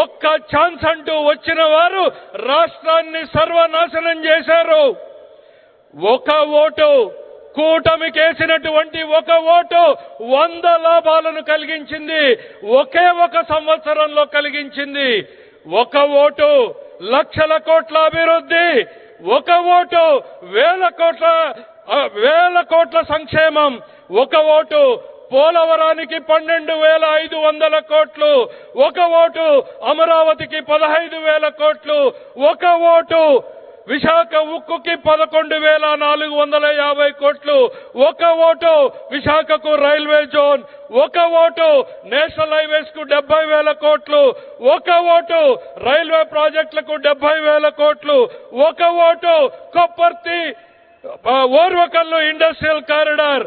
ఒక్క ఛాన్స్ అంటూ వచ్చిన వారు రాష్ట్రాన్ని సర్వనాశనం చేశారు. ఒక ఓటు కూటమికేసినటువంటి ఒక ఓటు వంద లాభాలను కలిగించింది. ఒకే ఒక సంవత్సరంలో కలిగించింది. ఒక ఓటు లక్షల కోట్ల అభివృద్ధి ఒక ఓటు వేల కోట్ల వేల కోట్ల సంక్షేమం ఒక ఓటు పోలవరానికి పన్నెండు వేల ఐదు వందల కోట్లు ఒక ఓటు అమరావతికి పదహైదు వేల కోట్లు ఒక ఓటు విశాఖ ఉక్కుకి పదకొండు వేల నాలుగు వందల యాభై కోట్లు ఒక ఓటు విశాఖకు రైల్వే జోన్ ఒక ఓటు నేషనల్ హైవేస్కు డెబ్బై వేల కోట్లు ఒక ఓటు రైల్వే ప్రాజెక్టులకు డెబ్బై వేల కోట్లు ఒక vote Kopparthi Orvakallu industrial corridor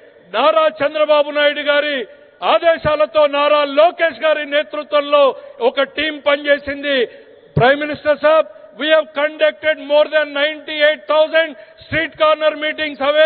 Nara Chandrababu Naidu గారి ఆదేశాలతో నారా లోకేష్ గారి నేతృత్వంలో ఒక టీం పనిచేసింది. Prime minister Saab we have more than ninety eight thousand street corner meetings away